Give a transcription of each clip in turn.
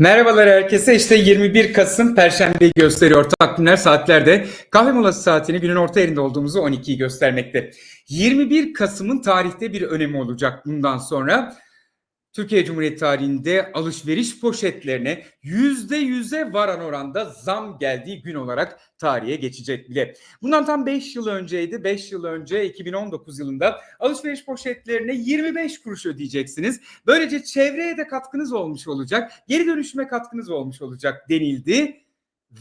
Merhabalar herkese. İşte 21 Kasım Perşembe'yi gösteriyor. Takvimler saatlerde kahve molası saatini günün orta yerinde olduğumuzu 12'yi göstermekte. 21 Kasım'ın tarihte bir önemi olacak bundan sonra. Türkiye Cumhuriyeti tarihinde alışveriş poşetlerine yüzde yüze varan oranda zam geldiği gün olarak tarihe geçecek bile. Bundan tam 5 yıl önceydi. 5 yıl önce 2019 yılında alışveriş poşetlerine 25 kuruş ödeyeceksiniz. Böylece çevreye de katkınız olmuş olacak. Geri dönüşüme katkınız olmuş olacak denildi.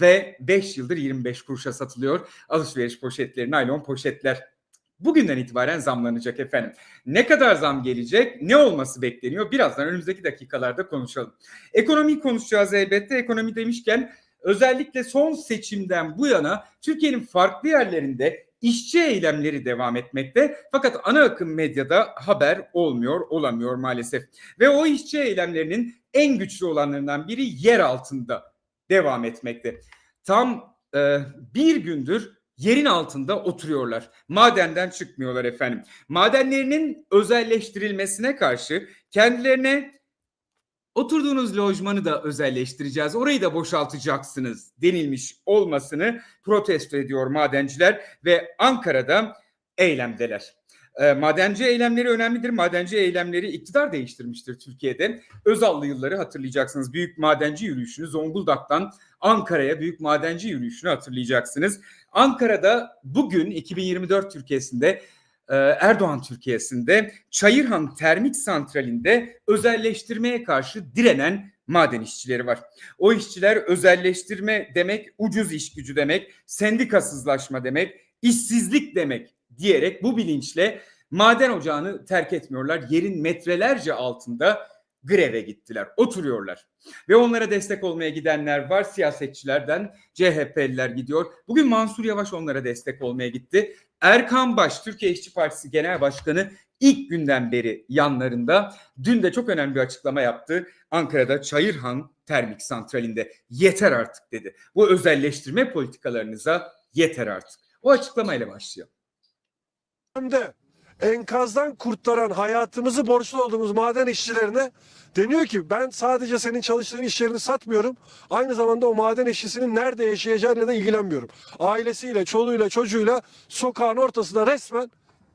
Ve 5 yıldır 25 kuruşa satılıyor alışveriş poşetleri, naylon poşetler. Bugünden itibaren zamlanacak efendim. Ne kadar zam gelecek, ne olması bekleniyor? Birazdan önümüzdeki dakikalarda konuşalım. Ekonomiyi konuşacağız elbette. Ekonomi demişken özellikle son seçimden bu yana Türkiye'nin farklı yerlerinde işçi eylemleri devam etmekte. Fakat ana akım medyada haber olmuyor, olamıyor maalesef. Ve o işçi eylemlerinin en güçlü olanlarından biri yer altında devam etmekte. Tam e, bir gündür yerin altında oturuyorlar. Madenden çıkmıyorlar efendim. Madenlerinin özelleştirilmesine karşı kendilerine oturduğunuz lojmanı da özelleştireceğiz, orayı da boşaltacaksınız denilmiş olmasını protesto ediyor madenciler ve Ankara'da eylemdeler. E, madenci eylemleri önemlidir. Madenci eylemleri iktidar değiştirmiştir Türkiye'de. Özallı yılları hatırlayacaksınız. Büyük madenci yürüyüşünü Zonguldak'tan Ankara'ya büyük madenci yürüyüşünü hatırlayacaksınız. Ankara'da bugün 2024 Türkiye'sinde e, Erdoğan Türkiye'sinde Çayırhan Termik Santrali'nde özelleştirmeye karşı direnen maden işçileri var. O işçiler özelleştirme demek ucuz iş gücü demek, sendikasızlaşma demek, işsizlik demek diyerek bu bilinçle maden ocağını terk etmiyorlar. Yerin metrelerce altında greve gittiler, oturuyorlar. Ve onlara destek olmaya gidenler var. Siyasetçilerden CHP'liler gidiyor. Bugün Mansur Yavaş onlara destek olmaya gitti. Erkan Baş, Türkiye İşçi Partisi Genel Başkanı ilk günden beri yanlarında. Dün de çok önemli bir açıklama yaptı. Ankara'da Çayırhan Termik Santrali'nde yeter artık dedi. Bu özelleştirme politikalarınıza yeter artık. O açıklamayla başlıyor. De enkazdan kurtaran hayatımızı borçlu olduğumuz maden işçilerine deniyor ki ben sadece senin çalıştığın iş yerini satmıyorum. Aynı zamanda o maden işçisinin nerede yaşayacağıyla da ilgilenmiyorum. Ailesiyle, çoluğuyla, çocuğuyla sokağın ortasında resmen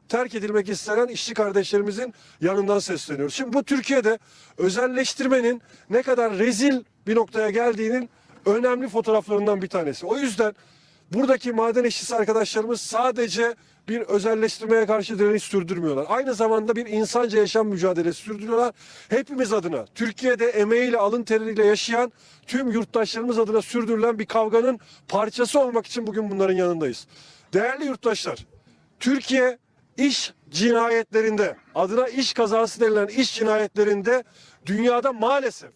terk edilmek istenen işçi kardeşlerimizin yanından sesleniyoruz. Şimdi bu Türkiye'de özelleştirmenin ne kadar rezil bir noktaya geldiğinin önemli fotoğraflarından bir tanesi. O yüzden buradaki maden işçisi arkadaşlarımız sadece bir özelleştirmeye karşı direniş sürdürmüyorlar. Aynı zamanda bir insanca yaşam mücadelesi sürdürüyorlar. Hepimiz adına, Türkiye'de emeğiyle, alın teriyle yaşayan tüm yurttaşlarımız adına sürdürülen bir kavganın parçası olmak için bugün bunların yanındayız. Değerli yurttaşlar, Türkiye iş cinayetlerinde, adına iş kazası denilen iş cinayetlerinde dünyada maalesef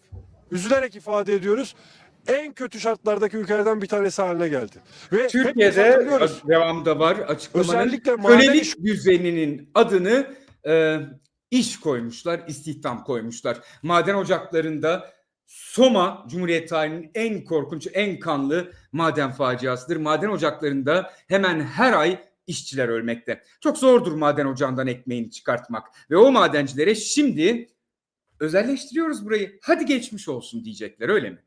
üzülerek ifade ediyoruz en kötü şartlardaki ülkelerden bir tanesi haline geldi. Ve Türkiye'de devamda var açıklamanın Özellikle maden kölelik iş- düzeninin adını e, iş koymuşlar, istihdam koymuşlar. Maden ocaklarında Soma Cumhuriyet tarihinin en korkunç, en kanlı maden faciasıdır. Maden ocaklarında hemen her ay işçiler ölmekte. Çok zordur maden ocağından ekmeğini çıkartmak. Ve o madencilere şimdi özelleştiriyoruz burayı. Hadi geçmiş olsun diyecekler öyle mi?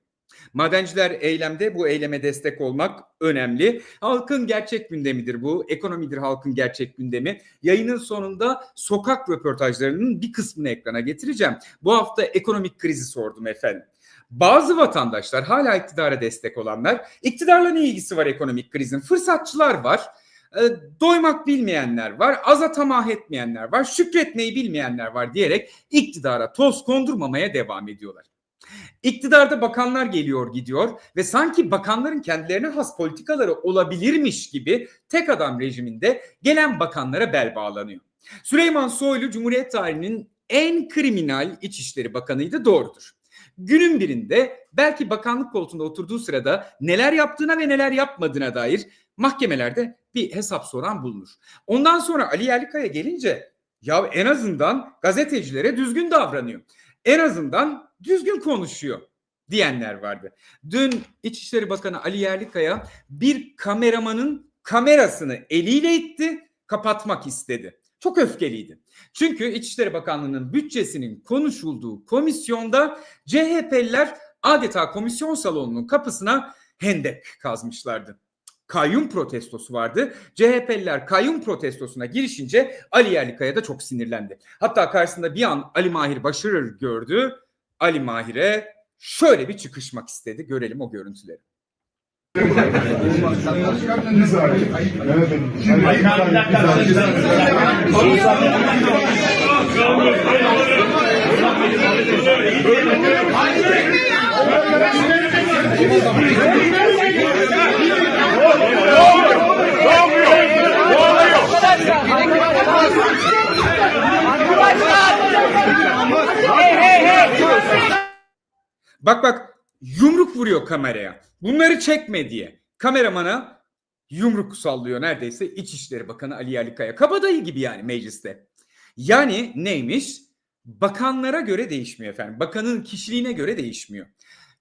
Madenciler eylemde bu eyleme destek olmak önemli. Halkın gerçek gündemidir bu. Ekonomidir halkın gerçek gündemi. Yayının sonunda sokak röportajlarının bir kısmını ekrana getireceğim. Bu hafta ekonomik krizi sordum efendim. Bazı vatandaşlar hala iktidara destek olanlar, iktidarla ne ilgisi var ekonomik krizin? Fırsatçılar var, e, doymak bilmeyenler var, aza tamah etmeyenler var, şükretmeyi bilmeyenler var diyerek iktidara toz kondurmamaya devam ediyorlar. İktidarda bakanlar geliyor gidiyor ve sanki bakanların kendilerine has politikaları olabilirmiş gibi tek adam rejiminde gelen bakanlara bel bağlanıyor. Süleyman Soylu Cumhuriyet tarihinin en kriminal İçişleri Bakanıydı doğrudur. Günün birinde belki bakanlık koltuğunda oturduğu sırada neler yaptığına ve neler yapmadığına dair mahkemelerde bir hesap soran bulunur. Ondan sonra Ali Yerlikaya gelince ya en azından gazetecilere düzgün davranıyor. En azından düzgün konuşuyor diyenler vardı. Dün İçişleri Bakanı Ali Yerlikaya bir kameramanın kamerasını eliyle itti, kapatmak istedi. Çok öfkeliydi. Çünkü İçişleri Bakanlığı'nın bütçesinin konuşulduğu komisyonda CHP'liler adeta komisyon salonunun kapısına hendek kazmışlardı. Kayyum protestosu vardı. CHP'liler kayyum protestosuna girişince Ali Yerlikaya da çok sinirlendi. Hatta karşısında bir an Ali Mahir Başarır gördü. Ali Mahir'e şöyle bir çıkışmak istedi. Görelim o görüntüleri. Bak bak yumruk vuruyor kameraya. Bunları çekme diye. Kameramana yumruk sallıyor neredeyse İçişleri Bakanı Ali Yerlikaya. Kabadayı gibi yani mecliste. Yani neymiş? Bakanlara göre değişmiyor efendim. Bakanın kişiliğine göre değişmiyor.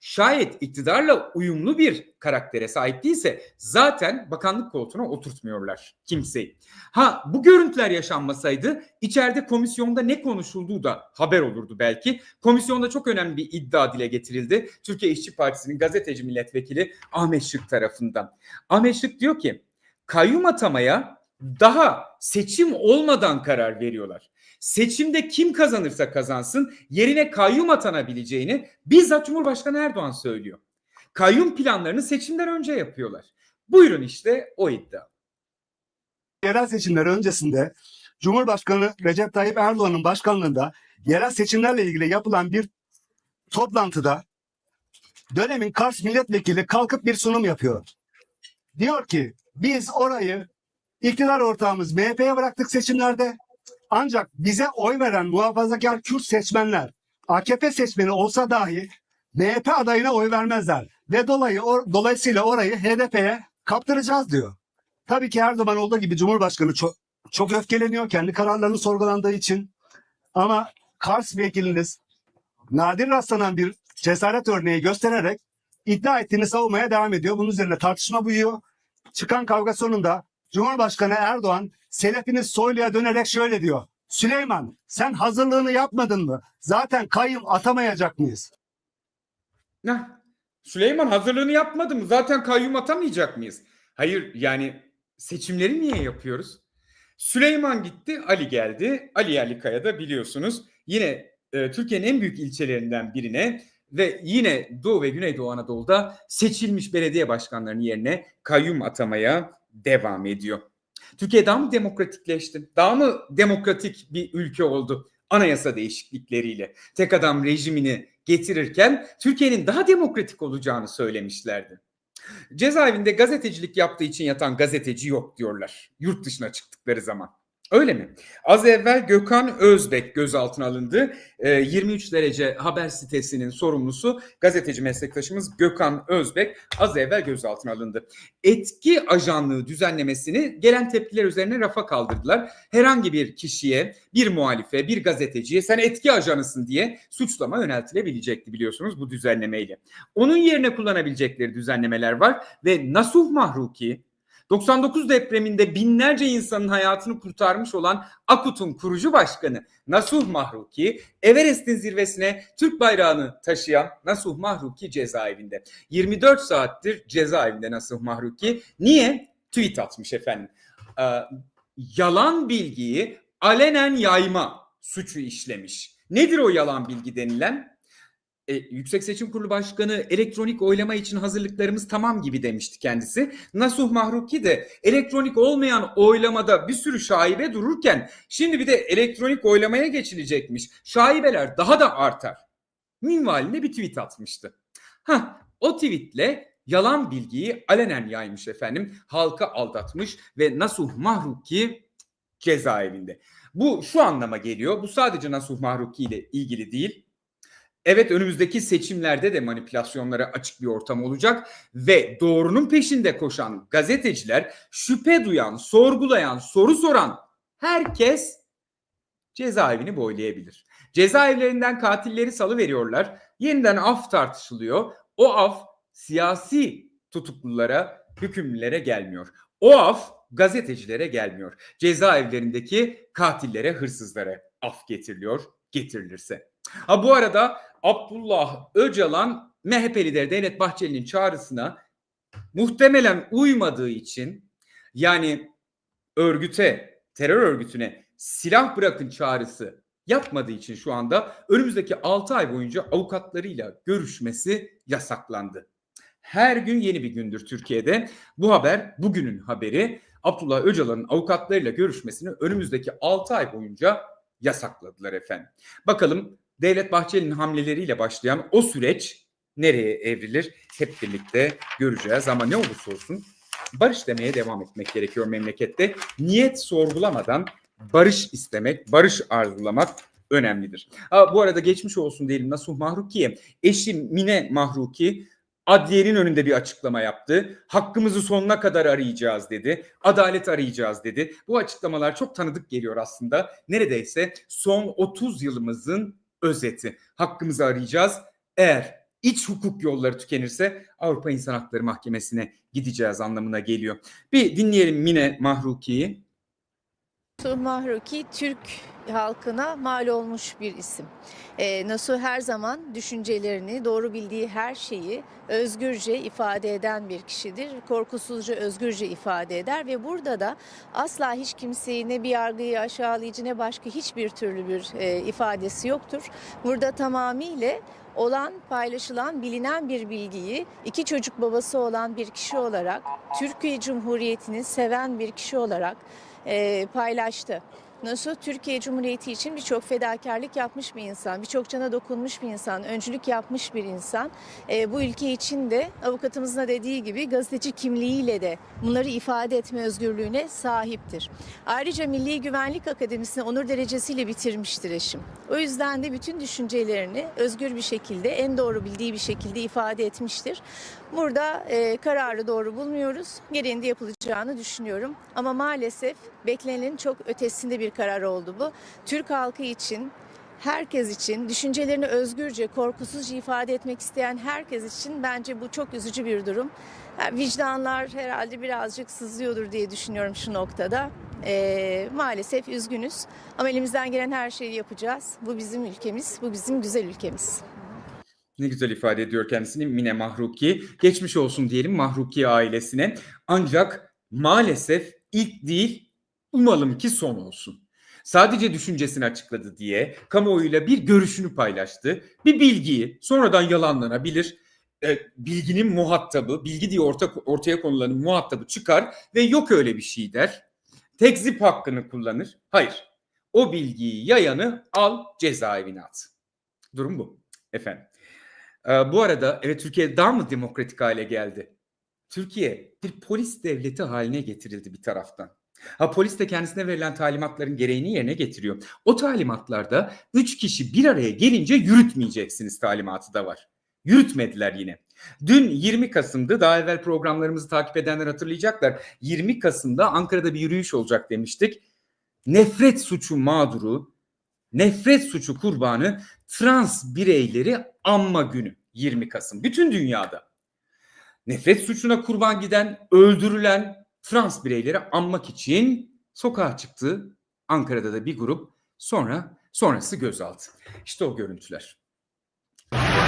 Şayet iktidarla uyumlu bir karaktere sahip değilse zaten bakanlık koltuğuna oturtmuyorlar kimseyi. Ha bu görüntüler yaşanmasaydı içeride komisyonda ne konuşulduğu da haber olurdu belki. Komisyonda çok önemli bir iddia dile getirildi. Türkiye İşçi Partisi'nin gazeteci milletvekili Ahmet Şık tarafından. Ahmet Şık diyor ki kayyum atamaya daha seçim olmadan karar veriyorlar. Seçimde kim kazanırsa kazansın yerine kayyum atanabileceğini bizzat Cumhurbaşkanı Erdoğan söylüyor. Kayyum planlarını seçimden önce yapıyorlar. Buyurun işte o iddia. yerel seçimler öncesinde Cumhurbaşkanı Recep Tayyip Erdoğan'ın başkanlığında yerel seçimlerle ilgili yapılan bir toplantıda dönemin Kars milletvekili kalkıp bir sunum yapıyor. Diyor ki biz orayı iktidar ortağımız MHP'ye bıraktık seçimlerde. Ancak bize oy veren muhafazakar Kürt seçmenler AKP seçmeni olsa dahi MHP adayına oy vermezler. Ve dolayı, or- dolayısıyla orayı HDP'ye kaptıracağız diyor. Tabii ki her zaman olduğu gibi Cumhurbaşkanı çok, çok öfkeleniyor kendi kararlarını sorgulandığı için. Ama Kars vekiliniz nadir rastlanan bir cesaret örneği göstererek iddia ettiğini savunmaya devam ediyor. Bunun üzerine tartışma büyüyor. Çıkan kavga sonunda Cumhurbaşkanı Erdoğan Selefiniz Soylu'ya dönerek şöyle diyor. Süleyman sen hazırlığını yapmadın mı? Zaten kayyum atamayacak mıyız? Nah, Süleyman hazırlığını yapmadı mı? Zaten kayyum atamayacak mıyız? Hayır yani seçimleri niye yapıyoruz? Süleyman gitti, Ali geldi. Ali Yerlikaya da biliyorsunuz yine e, Türkiye'nin en büyük ilçelerinden birine ve yine Doğu ve Güneydoğu Anadolu'da seçilmiş belediye başkanlarının yerine kayyum atamaya devam ediyor. Türkiye daha mı demokratikleşti? Daha mı demokratik bir ülke oldu? Anayasa değişiklikleriyle tek adam rejimini getirirken Türkiye'nin daha demokratik olacağını söylemişlerdi. Cezaevinde gazetecilik yaptığı için yatan gazeteci yok diyorlar yurt dışına çıktıkları zaman. Öyle mi? Az evvel Gökhan Özbek gözaltına alındı. Ee, 23 derece haber sitesinin sorumlusu gazeteci meslektaşımız Gökhan Özbek az evvel gözaltına alındı. Etki ajanlığı düzenlemesini gelen tepkiler üzerine rafa kaldırdılar. Herhangi bir kişiye, bir muhalife, bir gazeteciye sen etki ajanısın diye suçlama yöneltilebilecekti biliyorsunuz bu düzenlemeyle. Onun yerine kullanabilecekleri düzenlemeler var ve Nasuh Mahruki 99 depreminde binlerce insanın hayatını kurtarmış olan AKUT'un kurucu başkanı Nasuh Mahruki, Everest'in zirvesine Türk bayrağını taşıyan Nasuh Mahruki cezaevinde. 24 saattir cezaevinde Nasuh Mahruki. Niye? Tweet atmış efendim. Ee, yalan bilgiyi alenen yayma suçu işlemiş. Nedir o yalan bilgi denilen? E, Yüksek Seçim Kurulu Başkanı elektronik oylama için hazırlıklarımız tamam gibi demişti kendisi. Nasuh Mahruki de elektronik olmayan oylamada bir sürü şaibe dururken şimdi bir de elektronik oylamaya geçilecekmiş. Şaibeler daha da artar. Minvalinde bir tweet atmıştı. Hah, o tweetle yalan bilgiyi alenen yaymış efendim. Halka aldatmış ve Nasuh Mahruki cezaevinde. Bu şu anlama geliyor. Bu sadece Nasuh Mahruki ile ilgili değil. Evet önümüzdeki seçimlerde de manipülasyonlara açık bir ortam olacak ve doğrunun peşinde koşan gazeteciler, şüphe duyan, sorgulayan, soru soran herkes cezaevini boylayabilir. Cezaevlerinden katilleri salı veriyorlar. Yeniden af tartışılıyor. O af siyasi tutuklulara, hükümlülere gelmiyor. O af gazetecilere gelmiyor. Cezaevlerindeki katillere, hırsızlara af getiriliyor, getirilirse. Ha bu arada Abdullah Öcalan MHP lideri Devlet Bahçeli'nin çağrısına muhtemelen uymadığı için yani örgüte, terör örgütüne silah bırakın çağrısı yapmadığı için şu anda önümüzdeki 6 ay boyunca avukatlarıyla görüşmesi yasaklandı. Her gün yeni bir gündür Türkiye'de. Bu haber bugünün haberi. Abdullah Öcalan'ın avukatlarıyla görüşmesini önümüzdeki 6 ay boyunca yasakladılar efendim. Bakalım Devlet Bahçeli'nin hamleleriyle başlayan o süreç nereye evrilir? Hep birlikte göreceğiz ama ne olursa olsun barış demeye devam etmek gerekiyor memlekette. Niyet sorgulamadan barış istemek, barış arzulamak önemlidir. Ha, bu arada geçmiş olsun diyelim Nasuh Mahruki'ye. Eşi Mine Mahruki adliyenin önünde bir açıklama yaptı. Hakkımızı sonuna kadar arayacağız dedi. Adalet arayacağız dedi. Bu açıklamalar çok tanıdık geliyor aslında. Neredeyse son 30 yılımızın özeti. Hakkımızı arayacağız. Eğer iç hukuk yolları tükenirse Avrupa İnsan Hakları Mahkemesi'ne gideceğiz anlamına geliyor. Bir dinleyelim Mine Mahruki'yi. Mahruki Türk halkına mal olmuş bir isim. Ee, Nasuh her zaman düşüncelerini, doğru bildiği her şeyi özgürce ifade eden bir kişidir. Korkusuzca, özgürce ifade eder ve burada da asla hiç kimseyi ne bir yargıyı aşağılayıcı ne başka hiçbir türlü bir e, ifadesi yoktur. Burada tamamıyla olan, paylaşılan, bilinen bir bilgiyi iki çocuk babası olan bir kişi olarak, Türkiye Cumhuriyeti'ni seven bir kişi olarak e, paylaştı. Nasuh Türkiye Cumhuriyeti için birçok fedakarlık yapmış bir insan, birçok cana dokunmuş bir insan, öncülük yapmış bir insan. E, bu ülke için de avukatımızın da dediği gibi gazeteci kimliğiyle de bunları ifade etme özgürlüğüne sahiptir. Ayrıca Milli Güvenlik Akademisi'ni onur derecesiyle bitirmiştir eşim. O yüzden de bütün düşüncelerini özgür bir şekilde, en doğru bildiği bir şekilde ifade etmiştir. Burada e, kararı doğru bulmuyoruz. Gereğinde yapılacağını düşünüyorum. Ama maalesef beklenenin çok ötesinde bir karar oldu bu. Türk halkı için, herkes için, düşüncelerini özgürce, korkusuzca ifade etmek isteyen herkes için bence bu çok üzücü bir durum. Ha, vicdanlar herhalde birazcık sızlıyordur diye düşünüyorum şu noktada. E, maalesef üzgünüz ama elimizden gelen her şeyi yapacağız. Bu bizim ülkemiz, bu bizim güzel ülkemiz. Ne güzel ifade ediyor kendisini Mine Mahruki. Geçmiş olsun diyelim Mahruki ailesine. Ancak maalesef ilk değil umalım ki son olsun. Sadece düşüncesini açıkladı diye kamuoyuyla bir görüşünü paylaştı. Bir bilgiyi sonradan yalanlanabilir. E, bilginin muhatabı, bilgi diye orta, ortaya konulanın muhatabı çıkar ve yok öyle bir şey der. Tekzip hakkını kullanır. Hayır. O bilgiyi yayanı al cezaevine at. Durum bu efendim. Ee, bu arada evet Türkiye daha mı demokratik hale geldi? Türkiye bir polis devleti haline getirildi bir taraftan. Ha polis de kendisine verilen talimatların gereğini yerine getiriyor. O talimatlarda 3 kişi bir araya gelince yürütmeyeceksiniz talimatı da var. Yürütmediler yine. Dün 20 Kasım'dı. Daha evvel programlarımızı takip edenler hatırlayacaklar. 20 Kasım'da Ankara'da bir yürüyüş olacak demiştik. Nefret suçu mağduru, nefret suçu kurbanı trans bireyleri anma günü 20 Kasım. Bütün dünyada nefret suçuna kurban giden, öldürülen trans bireyleri anmak için sokağa çıktı. Ankara'da da bir grup sonra sonrası gözaltı. İşte o görüntüler.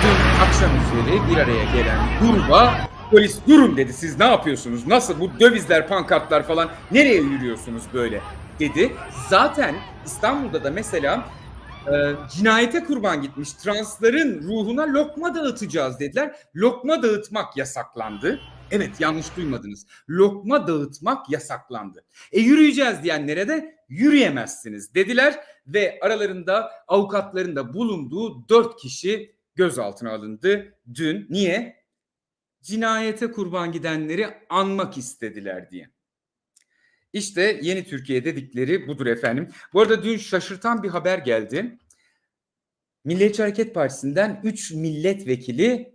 Dün akşam üzeri bir araya gelen gruba polis durun dedi. Siz ne yapıyorsunuz? Nasıl bu dövizler, pankartlar falan nereye yürüyorsunuz böyle dedi. Zaten İstanbul'da da mesela e, cinayete kurban gitmiş transların ruhuna lokma dağıtacağız dediler. Lokma dağıtmak yasaklandı. Evet yanlış duymadınız. Lokma dağıtmak yasaklandı. E yürüyeceğiz diyenlere de yürüyemezsiniz dediler ve aralarında avukatların da bulunduğu dört kişi gözaltına alındı dün. Niye? Cinayete kurban gidenleri anmak istediler diye. İşte yeni Türkiye dedikleri budur efendim. Bu arada dün şaşırtan bir haber geldi. Milliyetçi Hareket Partisi'nden 3 milletvekili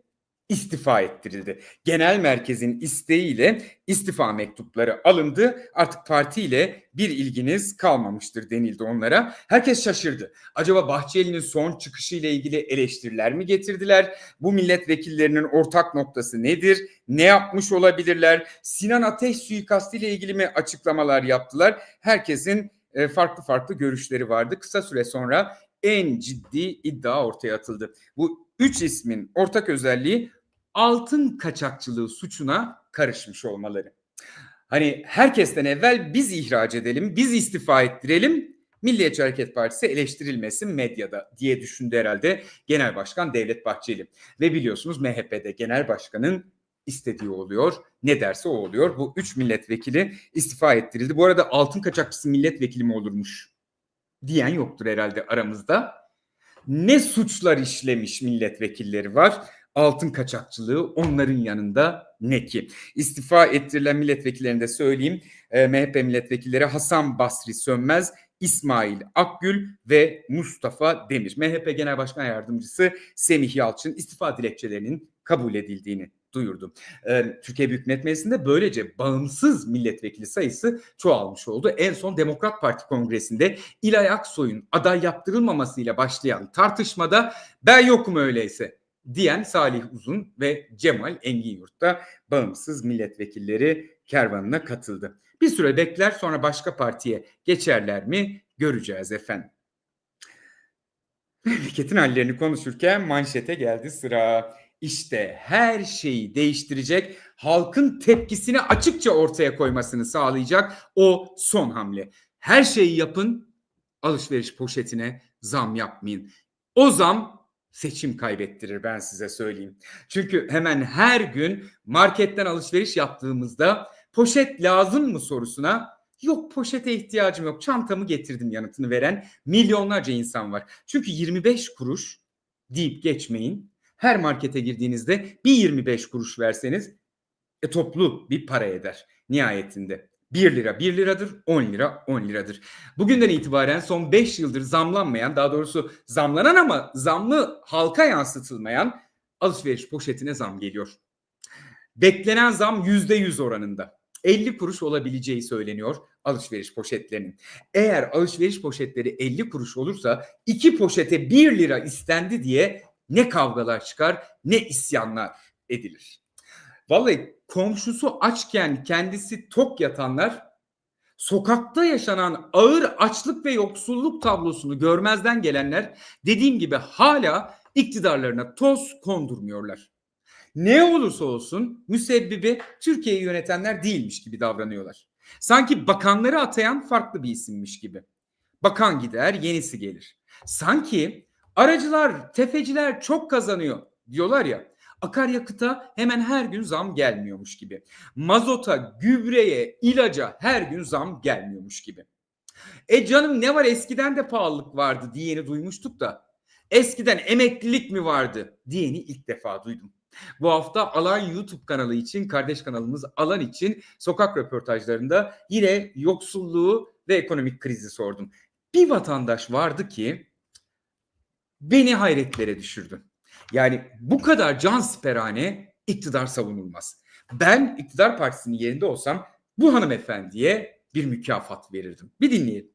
istifa ettirildi. Genel merkezin isteğiyle istifa mektupları alındı. Artık partiyle bir ilginiz kalmamıştır denildi onlara. Herkes şaşırdı. Acaba Bahçeli'nin son çıkışı ile ilgili eleştiriler mi getirdiler? Bu milletvekillerinin ortak noktası nedir? Ne yapmış olabilirler? Sinan Ateş suikastı ile ilgili mi açıklamalar yaptılar? Herkesin e, farklı farklı görüşleri vardı. Kısa süre sonra en ciddi iddia ortaya atıldı. Bu üç ismin ortak özelliği altın kaçakçılığı suçuna karışmış olmaları. Hani herkesten evvel biz ihraç edelim, biz istifa ettirelim, Milliyetçi Hareket Partisi eleştirilmesin medyada diye düşündü herhalde Genel Başkan Devlet Bahçeli. Ve biliyorsunuz MHP'de Genel Başkan'ın istediği oluyor. Ne derse o oluyor. Bu üç milletvekili istifa ettirildi. Bu arada altın kaçakçısı milletvekili mi olurmuş diyen yoktur herhalde aramızda. Ne suçlar işlemiş milletvekilleri var. Altın kaçakçılığı onların yanında ne ki? İstifa ettirilen milletvekillerini de söyleyeyim. E, MHP milletvekilleri Hasan Basri Sönmez, İsmail Akgül ve Mustafa Demir. MHP Genel Başkan Yardımcısı Semih Yalçın istifa dilekçelerinin kabul edildiğini duyurdu. Ee, Türkiye Büyük Millet Meclisi'nde böylece bağımsız milletvekili sayısı çoğalmış oldu. En son Demokrat Parti Kongresi'nde İlay Aksoy'un aday yaptırılmamasıyla başlayan tartışmada ben yokum öyleyse diyen Salih Uzun ve Cemal Engin Yurt'ta bağımsız milletvekilleri kervanına katıldı. Bir süre bekler sonra başka partiye geçerler mi göreceğiz efendim. Memleketin hallerini konuşurken manşete geldi sıra. İşte her şeyi değiştirecek, halkın tepkisini açıkça ortaya koymasını sağlayacak o son hamle. Her şeyi yapın, alışveriş poşetine zam yapmayın. O zam seçim kaybettirir ben size söyleyeyim. Çünkü hemen her gün marketten alışveriş yaptığımızda poşet lazım mı sorusuna yok poşete ihtiyacım yok çantamı getirdim yanıtını veren milyonlarca insan var. Çünkü 25 kuruş deyip geçmeyin. Her markete girdiğinizde bir 25 kuruş verseniz e, toplu bir para eder nihayetinde. 1 lira 1 liradır, 10 lira 10 liradır. Bugünden itibaren son 5 yıldır zamlanmayan, daha doğrusu zamlanan ama zamlı halka yansıtılmayan alışveriş poşetine zam geliyor. Beklenen zam %100 oranında. 50 kuruş olabileceği söyleniyor alışveriş poşetlerinin. Eğer alışveriş poşetleri 50 kuruş olursa iki poşete 1 lira istendi diye ne kavgalar çıkar ne isyanlar edilir. Vallahi komşusu açken kendisi tok yatanlar sokakta yaşanan ağır açlık ve yoksulluk tablosunu görmezden gelenler dediğim gibi hala iktidarlarına toz kondurmuyorlar. Ne olursa olsun müsebbibi Türkiye'yi yönetenler değilmiş gibi davranıyorlar. Sanki bakanları atayan farklı bir isimmiş gibi. Bakan gider, yenisi gelir. Sanki aracılar, tefeciler çok kazanıyor diyorlar ya. Akaryakıta hemen her gün zam gelmiyormuş gibi. Mazota, gübreye, ilaca her gün zam gelmiyormuş gibi. E canım ne var eskiden de pahalılık vardı diyeni duymuştuk da. Eskiden emeklilik mi vardı diyeni ilk defa duydum. Bu hafta Alan YouTube kanalı için, kardeş kanalımız Alan için sokak röportajlarında yine yoksulluğu ve ekonomik krizi sordum. Bir vatandaş vardı ki beni hayretlere düşürdü. Yani bu kadar can siperhane iktidar savunulmaz. Ben iktidar partisinin yerinde olsam bu hanımefendiye bir mükafat verirdim. Bir dinleyelim.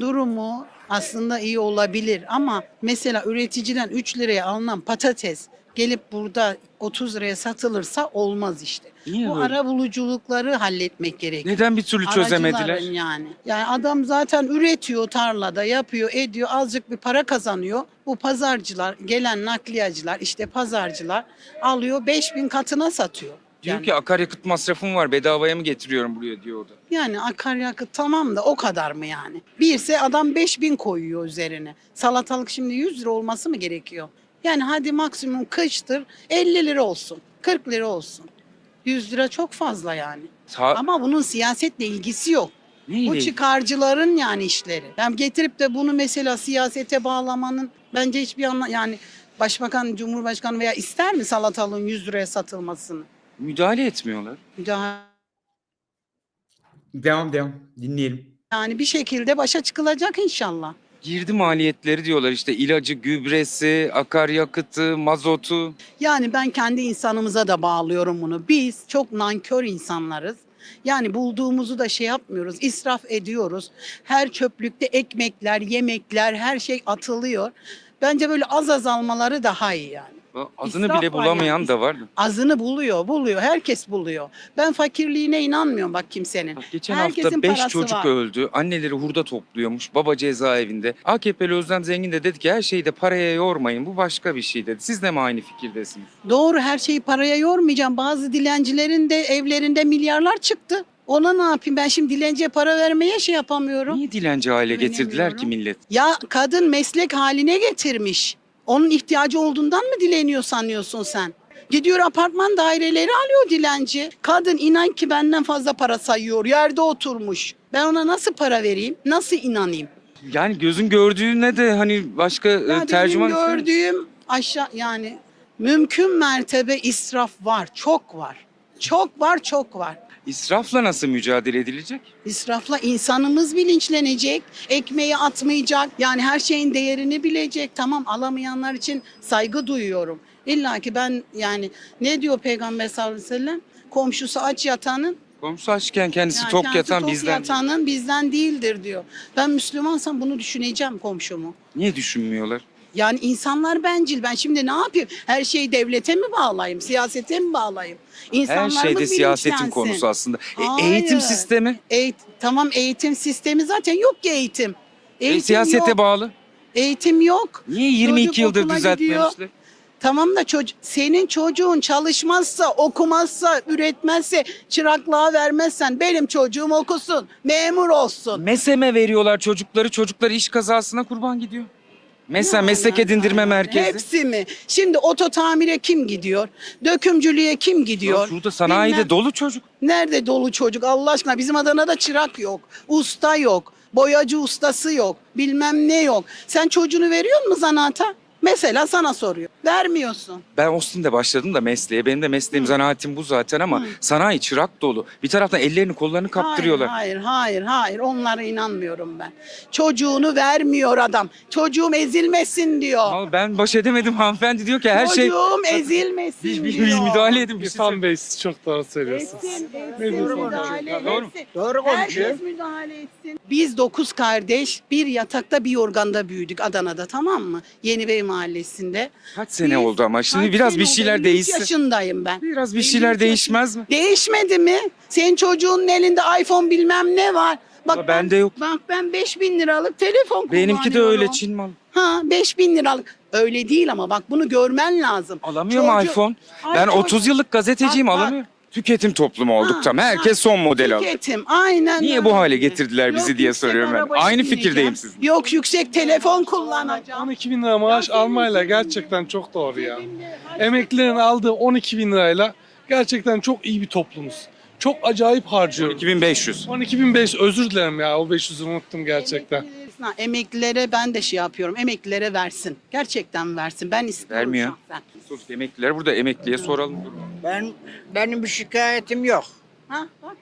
durumu aslında iyi olabilir ama mesela üreticiden 3 liraya alınan patates gelip burada 30 liraya satılırsa olmaz işte. Niye Bu böyle? ara buluculukları halletmek gerekiyor. Neden bir türlü çözemediler? Aracıların yani. Yani adam zaten üretiyor tarlada, yapıyor, ediyor, azıcık bir para kazanıyor. Bu pazarcılar, gelen nakliyacılar, işte pazarcılar alıyor 5000 katına satıyor. Diyor Yani- ki akaryakıt masrafım var bedavaya mı getiriyorum buraya diyor o da. Yani akaryakıt tamam da o kadar mı yani? Birse adam 5000 koyuyor üzerine. Salatalık şimdi 100 lira olması mı gerekiyor? Yani hadi maksimum kıştır 50 lira olsun. 40 lira olsun. 100 lira çok fazla yani. Ta- Ama bunun siyasetle ilgisi yok. Neyle Bu çıkarcıların yani işleri. Yani getirip de bunu mesela siyasete bağlamanın bence hiçbir anla yani Başbakan, Cumhurbaşkanı veya ister mi salatalığın 100 liraya satılmasını? Müdahale etmiyorlar. Müdahale Devam devam dinleyelim. Yani bir şekilde başa çıkılacak inşallah. Girdi maliyetleri diyorlar işte ilacı, gübresi, akaryakıtı, mazotu. Yani ben kendi insanımıza da bağlıyorum bunu. Biz çok nankör insanlarız. Yani bulduğumuzu da şey yapmıyoruz, israf ediyoruz. Her çöplükte ekmekler, yemekler, her şey atılıyor. Bence böyle az az almaları daha iyi yani. İsraf bile var bulamayan yani. da var. Azını buluyor, buluyor. Herkes buluyor. Ben fakirliğine inanmıyorum bak kimsenin. Bak geçen Herkesin hafta 5 parası çocuk var. öldü. Anneleri hurda topluyormuş. Baba cezaevinde. AKP'li Özlem Zengin de dedi ki her şeyi de paraya yormayın. Bu başka bir şey dedi. Siz de mi aynı fikirdesiniz? Doğru her şeyi paraya yormayacağım. Bazı dilencilerin de evlerinde milyarlar çıktı. Ona ne yapayım ben şimdi dilenciye para vermeye şey yapamıyorum. Niye dilenci hale getirdiler ki millet? Ya kadın meslek haline getirmiş. Onun ihtiyacı olduğundan mı dileniyor sanıyorsun sen? Gidiyor apartman daireleri alıyor dilenci. Kadın inan ki benden fazla para sayıyor. Yerde oturmuş. Ben ona nasıl para vereyim? Nasıl inanayım? Yani gözün gördüğüne de hani başka Ya e, benim tercüman... gördüğüm aşağı yani mümkün mertebe israf var. Çok var. Çok var, çok var. İsrafla nasıl mücadele edilecek? İsrafla insanımız bilinçlenecek, ekmeği atmayacak, yani her şeyin değerini bilecek. Tamam alamayanlar için saygı duyuyorum. İlla ki ben yani ne diyor Peygamber sallallahu aleyhi ve sellem? Komşusu aç yatanın, Komşu açken kendisi yani tok kendisi yatan tok bizden. yatanın bizden değildir diyor. Ben Müslümansam bunu düşüneceğim komşumu. Niye düşünmüyorlar? Yani insanlar bencil. Ben şimdi ne yapayım? Her şeyi devlete mi bağlayayım? Siyasete mi bağlayayım? Her İnsanlarımız şeyde siyasetin bilinçlensin. konusu aslında. E, Hayır. eğitim sistemi Eğit- tamam eğitim sistemi zaten yok ki eğitim. e, Eğitim siyasete yok. bağlı. Eğitim yok. Niye 22 Çocuk yıldır okula düzeltmemişler? gidiyor. Tamam da çocuk senin çocuğun çalışmazsa, okumazsa, üretmezse, çıraklığa vermezsen benim çocuğum okusun, memur olsun. MESEM'e veriyorlar çocukları. Çocukları iş kazasına kurban gidiyor. Mesela Ne meslek edindirme yani? merkezi. Hepsi mi? Şimdi oto tamire kim gidiyor? Dökümcülüğe kim Ya gidiyor? Şurada sanayide Bilmem. dolu çocuk. Nerede dolu çocuk Allah aşkına? Bizim Adana'da çırak yok. Usta yok. Boyacı ustası yok. Bilmem ne yok. Sen çocuğunu veriyor musun zanaata? Mesela sana soruyor. Vermiyorsun. Ben Austin'de başladım da mesleğe. Benim de mesleğim zanaatim bu zaten ama Hı. sanayi çırak dolu. Bir taraftan ellerini kollarını kaptırıyorlar. Hayır, hayır, hayır. Onlara inanmıyorum ben. Çocuğunu vermiyor adam. Çocuğum ezilmesin diyor. Ama ben baş edemedim hanımefendi diyor ki her şey Çocuğum ezilmesin bir, bir, diyor. bir müdahale edin. Bir şey İrfan Bey siz çok doğru söylüyorsunuz. Etsin, etsin, müdahale Doğru mu? etsin. Doğru Herkes müdahale etsin. Biz dokuz kardeş bir yatakta bir yorganda büyüdük Adana'da tamam mı? Yenibey Mahallesi'nde. Kaç sene Biz- oldu ama şimdi Kaç biraz sene bir oldu? şeyler 53 değişsin. yaşındayım ben. Biraz bir 53 şeyler yaşında. değişmez mi? Değişmedi mi? Senin çocuğunun elinde iPhone bilmem ne var. Bak Ama bende yok. Bak ben 5000 liralık telefon Benimki de öyle kullanıyorum. Çin malı. Ha 5000 liralık. Öyle değil ama bak bunu görmen lazım. Alamıyorum Çocuk- iPhone. Ay, Ben çocuk- 30 yıllık gazeteciyim Bak, bak. alamıyorum. Tüketim toplumu olduk Ha, tam. ha. Herkes son model aldı. Tüketim aynen Niye öyle. bu hale getirdiler bizi Yok, diye yüksek soruyorum ben. arabaya Aynı bineceğim. fikirdeyim sizinle. Yok yüksek telefon kullanacağım. 12 bin lira maaş almayla gerçekten çok doğru ya. Emeklilerin aldığı 12 bin lirayla gerçekten çok iyi bir toplumuz. Çok acayip harcıyoruz. 2500. 12 bin 500 özür dilerim ya o 500'ü unuttum gerçekten. Emeklilere- Emeklilere ben de şey yapıyorum. Emeklilere versin. Gerçekten versin. Ben istiyorum Vermiyor. şahsen. Sus emekliler burada emekliye soralım. Ben benim bir şikayetim yok. Ha, bak.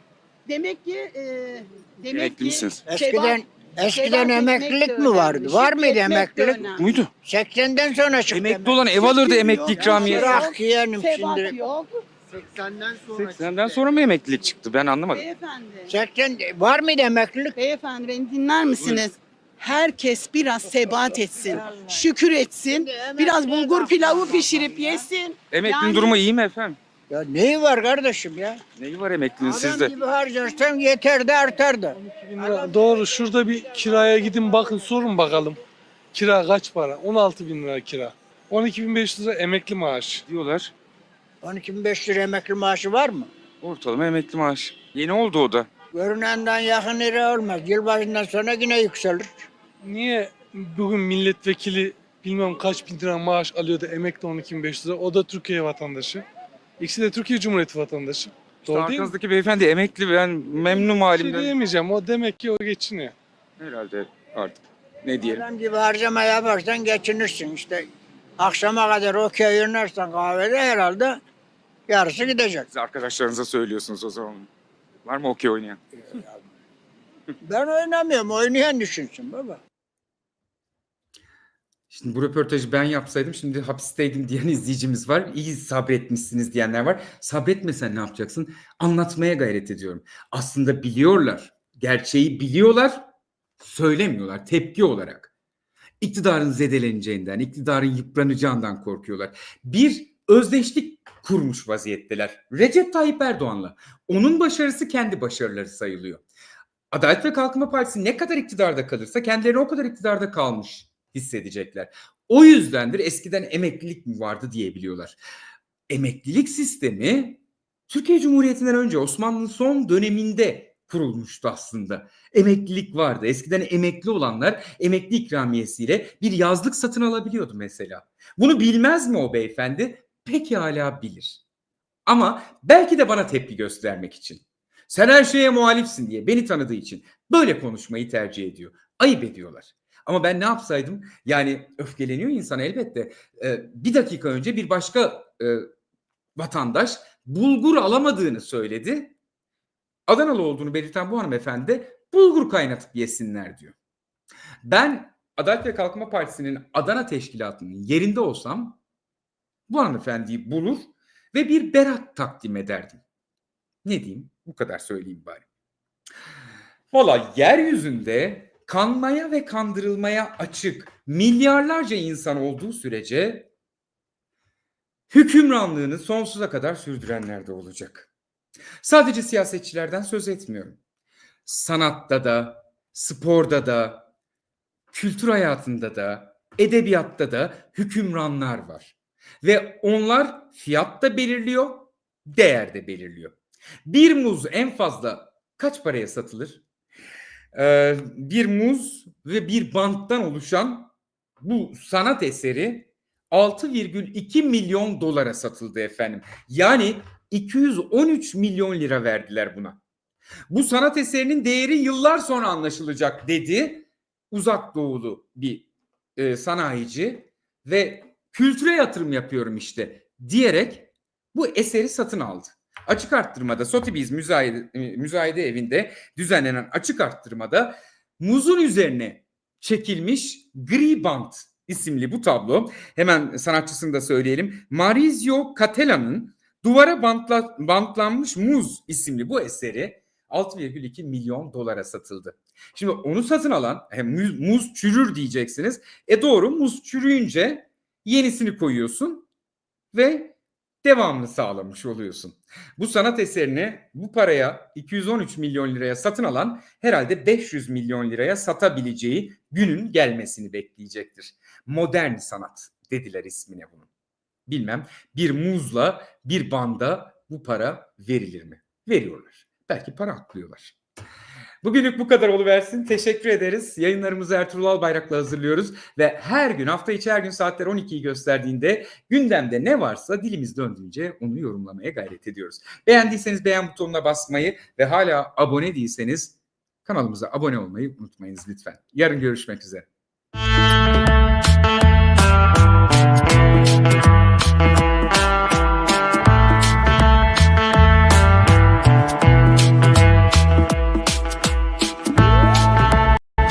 Demek ki e, demek Emekli ki misiniz? Eskiden eskiden Sebat emeklilik ekmek de mi vardı? önemli, Var mıydı şükretmek de emeklilik? önemli. Muydu? 80'den sonra çıktı. Emekli olan ev alırdı emekli. Yok. Bırak yeğenim Sebat şimdi. yok. 80'den sonra mı emeklilik çıktı? Ben anlamadım. Beyefendi. 80 var mıydı emeklilik? Beyefendi beni dinler misiniz? Herkes biraz sebat etsin. Şükür etsin. Biraz bulgur pilavı pişirip yesin. Emeklinin Yani- durumu iyi mi efendim? Ya neyi var kardeşim ya? Neyi var emeklinin Adam sizde? gibi harcarsan yeter de artar da. 12 bin lira- Doğru şurada bir kiraya gidin bakın sorun bakalım. Kira kaç para? 16 bin lira kira. 12 bin 500 lira emekli maaş. Diyorlar. 12.500 lira emekli maaşı var mı? Ortalama emekli maaş. Yeni oldu o da. Görünenden yakın lira olmaz. Yılbaşından sonra yine yükselir. Niye bugün milletvekili bilmem kaç bin lira maaş alıyordu emekli 12 bin 500 lira? O da Türkiye vatandaşı. İkisi de Türkiye Cumhuriyeti vatandaşı. İşte Doğru değil mi? arkanızdaki beyefendi emekli ben memnun Bir şey halimden. diyemeyeceğim. O demek ki o geçiniyor. Herhalde artık. Ne diyelim. Adam gibi harcama yaparsan geçinirsin işte. Akşama kadar okey oynarsan kahvede herhalde yarısı gidecek. Siz arkadaşlarınıza söylüyorsunuz o zaman. Var mı okey oynayan? Ben oynamıyorum. Oynayan düşünsün baba. Şimdi bu röportajı ben yapsaydım şimdi hapisteydim diyen izleyicimiz var. İyi sabretmişsiniz diyenler var. Sabretmesen ne yapacaksın? Anlatmaya gayret ediyorum. Aslında biliyorlar. Gerçeği biliyorlar. Söylemiyorlar tepki olarak. iktidarın zedeleneceğinden, iktidarın yıpranacağından korkuyorlar. Bir özdeşlik kurmuş vaziyetteler. Recep Tayyip Erdoğan'la. Onun başarısı kendi başarıları sayılıyor. Adalet ve Kalkınma Partisi ne kadar iktidarda kalırsa kendilerini o kadar iktidarda kalmış hissedecekler. O yüzdendir eskiden emeklilik mi vardı diyebiliyorlar. Emeklilik sistemi Türkiye Cumhuriyeti'nden önce Osmanlı'nın son döneminde kurulmuştu aslında. Emeklilik vardı. Eskiden emekli olanlar emekli ikramiyesiyle bir yazlık satın alabiliyordu mesela. Bunu bilmez mi o beyefendi? Peki hala bilir. Ama belki de bana tepki göstermek için. Sen her şeye muhalifsin diye beni tanıdığı için böyle konuşmayı tercih ediyor. Ayıp ediyorlar. Ama ben ne yapsaydım? Yani öfkeleniyor insan elbette. Ee, bir dakika önce bir başka e, vatandaş bulgur alamadığını söyledi. Adanalı olduğunu belirten bu hanımefendi de bulgur kaynatıp yesinler diyor. Ben Adalet ve Kalkınma Partisi'nin Adana Teşkilatı'nın yerinde olsam bu hanımefendiyi bulur ve bir berat takdim ederdim. Ne diyeyim? Bu kadar söyleyeyim bari. Valla yeryüzünde kanmaya ve kandırılmaya açık milyarlarca insan olduğu sürece hükümranlığını sonsuza kadar sürdürenler de olacak. Sadece siyasetçilerden söz etmiyorum. Sanatta da, sporda da, kültür hayatında da, edebiyatta da hükümranlar var. Ve onlar fiyat da belirliyor, değer de belirliyor. Bir muz en fazla kaç paraya satılır? Ee, bir muz ve bir banttan oluşan bu sanat eseri 6,2 milyon dolara satıldı efendim. Yani 213 milyon lira verdiler buna. Bu sanat eserinin değeri yıllar sonra anlaşılacak dedi uzak doğulu bir e, sanayici ve kültüre yatırım yapıyorum işte diyerek bu eseri satın aldı. Açık arttırmada Sotheby's müzayede, müzayede evinde düzenlenen açık arttırmada muzun üzerine çekilmiş gri bant isimli bu tablo hemen sanatçısını da söyleyelim. Maurizio Catella'nın Duvara bantla, bantlanmış muz isimli bu eseri 6,2 milyon dolara satıldı. Şimdi onu satın alan muz, muz çürür diyeceksiniz. E doğru muz çürüyünce yenisini koyuyorsun ve devamını sağlamış oluyorsun. Bu sanat eserini bu paraya 213 milyon liraya satın alan herhalde 500 milyon liraya satabileceği günün gelmesini bekleyecektir. Modern sanat dediler ismine bunun. Bilmem bir muzla bir banda bu para verilir mi? Veriyorlar. Belki para aklıyorlar. Bugünlük bu kadar oluversin. Teşekkür ederiz. Yayınlarımızı Ertuğrul Albayrak'la hazırlıyoruz. Ve her gün hafta içi her gün saatler 12'yi gösterdiğinde gündemde ne varsa dilimiz döndüğünce onu yorumlamaya gayret ediyoruz. Beğendiyseniz beğen butonuna basmayı ve hala abone değilseniz kanalımıza abone olmayı unutmayınız lütfen. Yarın görüşmek üzere.